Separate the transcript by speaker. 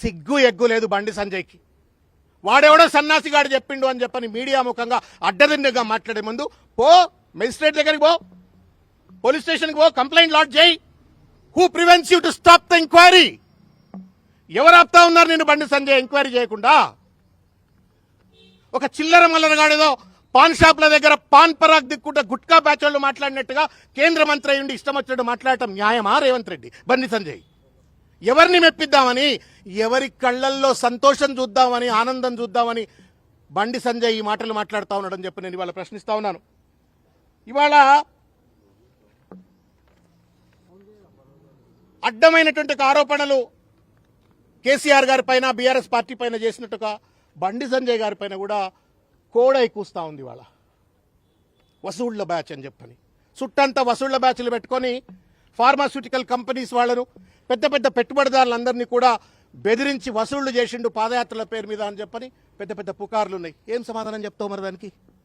Speaker 1: సిగ్గు ఎగ్గు లేదు బండి సంజయ్కి. వాడెవడో సన్నాసిగాడు చెప్పిండు అని చెప్పని మీడియా ముఖంగా అడ్డదిండగా మాట్లాడే ముందు పో మెజిస్ట్రేట్ దగ్గరికి పో పోలీస్ స్టేషన్కి పో కంప్లైంట్ లాడ్ చేయి. Who prevents you to stop the enquiry? ఎవరు ఆపుతా ఉన్నారు నేను బండి సంజయ్ ఎంక్వైరీ చేయకుండా? ఒక చిల్లర మల్లరగాడేదో పాన్ షాప్ల దగ్గర పాన్ పరాగ్ దిక్కుంటే గుట్కా బ్యాచ్ వాళ్ళు మాట్లాడినట్టుగా కేంద్ర మంత్రి అయ్యుండి ఇష్టం వచ్చినట్టు మాట్లాడటం న్యాయమా రేవంత్ రెడ్డి? బండి సంజయ్. ఎవరిని మెప్పిద్దామని? ఎవరి కళ్ళల్లో సంతోషం చూద్దామని ఆనందం చూద్దామని బండి సంజయ్ ఈ మాటలు మాట్లాడుతా ఉన్నాడని చెప్పి నేను ఇవాళ ప్రశ్నిస్తా ఉన్నాను. ఇవాళ అడ్డమైనటువంటి ఆరోపణలు కేసీఆర్ గారి పైన బీఆర్ఎస్ పార్టీ పైన చేసినట్టుగా బండి సంజయ్ గారి పైన కూడా కోడై కూస్తూ ఉంది ఇవాళ. వసూళ్ళ బ్యాచ్ అని చెప్పని. చుట్టంతా వసూళ్ళ బ్యాచ్లు పెట్టుకొని ఫార్మాస్యూటికల్ కంపెనీస్ వాళ్ళను పెద్ద పెద్ద పెట్టుబడిదారులందరినీ కూడా బెదిరించి వసూళ్ళు చేసిండు పాదయాత్రల పేరు మీద అని చెప్పని పెద్ద పెద్ద పుకార్లు ఉన్నాయి. ఏం సమాధానం చెప్తావు మరి దానికి?